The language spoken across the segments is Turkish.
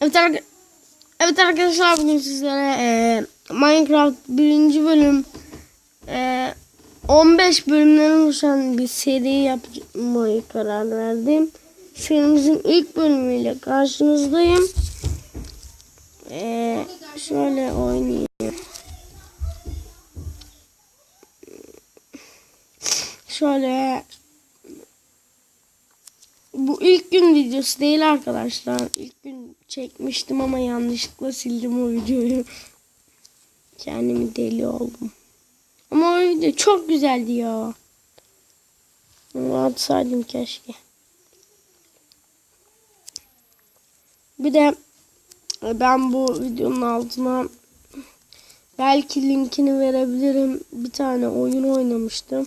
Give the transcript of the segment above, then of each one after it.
Evet, arka- evet arkadaşlar bugün sizlere e, Minecraft birinci bölüm e, 15 bölümden oluşan bir seri yapmayı karar verdim. Serimizin ilk bölümüyle karşınızdayım. E, şöyle oynayayım. Şöyle bu ilk gün videosu değil arkadaşlar. İlk çekmiştim ama yanlışlıkla sildim o videoyu. Kendimi deli oldum. Ama o video çok güzeldi ya. Onu atsaydım keşke. Bir de ben bu videonun altına belki linkini verebilirim. Bir tane oyun oynamıştım.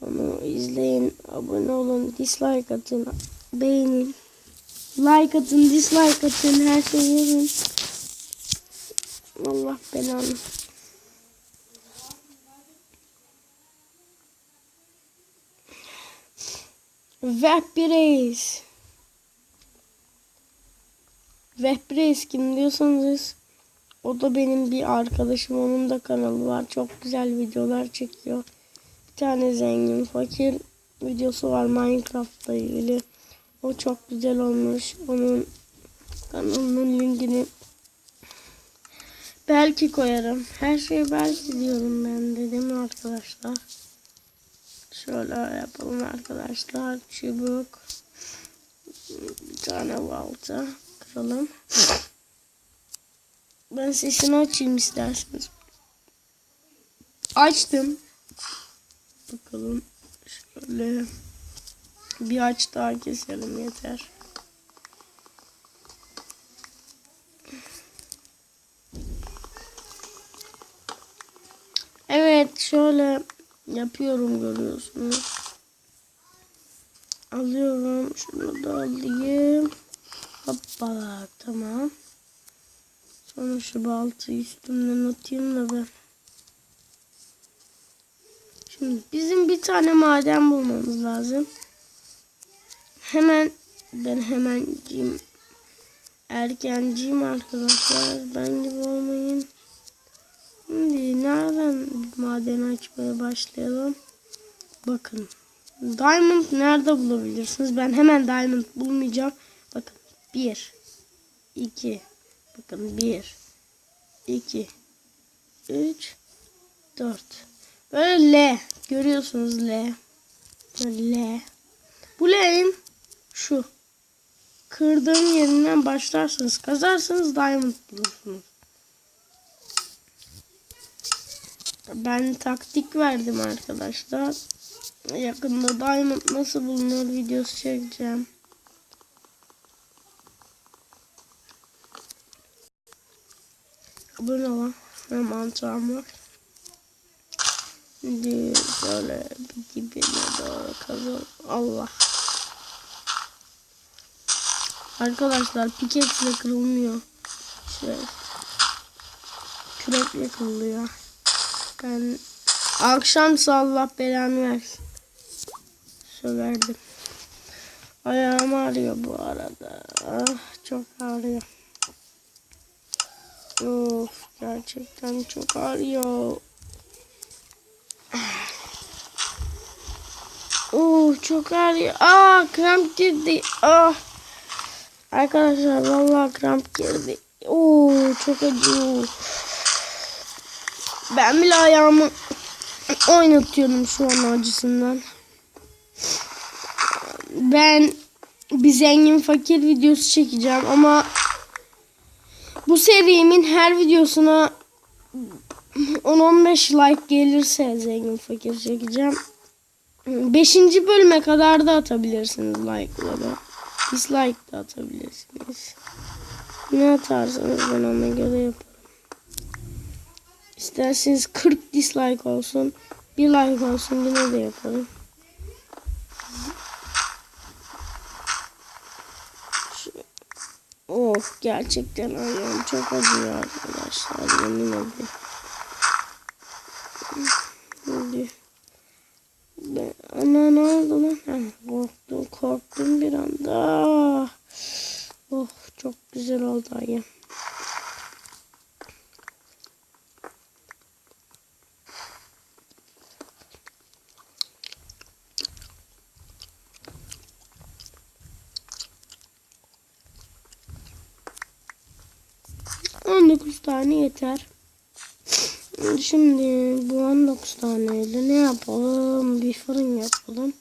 Onu izleyin, abone olun, dislike atın, beğenin. Like atın, dislike atın, her şeyi yapın. Allah belanı. Vehbireis. Vehbireis kim diyorsanız o da benim bir arkadaşım. Onun da kanalı var. Çok güzel videolar çekiyor. Bir tane zengin fakir videosu var Minecraft'la ilgili. O çok güzel olmuş. Onun kanalının linkini belki koyarım. Her şeyi belki diyorum ben de değil mi arkadaşlar? Şöyle yapalım arkadaşlar. Çubuk. Bir tane balta kıralım. Ben sesini açayım isterseniz. Açtım. Bakalım şöyle bir aç daha keselim yeter. Evet şöyle yapıyorum görüyorsunuz. Alıyorum şunu da alayım. Hoppala tamam. Sonra şu baltayı üstümden atayım da ben. Şimdi bizim bir tane maden bulmamız lazım. Hemen ben hemenciyim. Erkenciyim arkadaşlar. Ben gibi olmayın. Şimdi nereden maden açmaya başlayalım? Bakın. Diamond nerede bulabilirsiniz? Ben hemen diamond bulmayacağım. Bakın. Bir. iki. Bakın bir. iki. Üç. Dört. Böyle L. Görüyorsunuz L. Böyle L. Bu L'nin şu. Kırdığım yerinden başlarsınız. Kazarsanız diamond bulursunuz. Ben taktik verdim arkadaşlar. Yakında diamond nasıl bulunur videosu çekeceğim. Abone olun. Ve mantığım var. Şimdi böyle bir dibine doğru kazan. Allah. Arkadaşlar pickaxe kırılmıyor. Şey. Kürekle kırılıyor. Ben akşamsa Allah belanı versin. Söverdim. Ayağım ağrıyor bu arada. Ah, çok ağrıyor. Of gerçekten çok ağrıyor. Oh çok ağrıyor. Aa kramp girdi. Ah. Arkadaşlar vallahi kramp girdi. Oo çok acıyor. Ben bile ayağımı oynatıyorum şu an acısından. Ben bir zengin fakir videosu çekeceğim ama bu serimin her videosuna 10-15 like gelirse zengin fakir çekeceğim. 5. bölüme kadar da atabilirsiniz like'ları. Dislike de atabilirsiniz. Ne atarsanız ben ona göre yaparım. İsterseniz 40 dislike olsun. Bir like olsun yine de yaparım. Of gerçekten ayağım çok acıyor arkadaşlar yemin ederim. Ana ne oldu lan? Korktum korktum bir anda. Güzel oldu ayı. On dokuz tane yeter. Şimdi bu 19 taneyle ne yapalım? Bir fırın yapalım.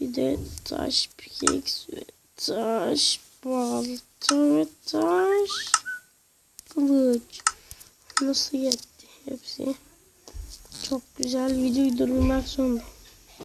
Bir de taş pickaxe ve taş balta ve taş kılıç. Nasıl yetti hepsi? Çok güzel videoyu durdurmak zorundayım.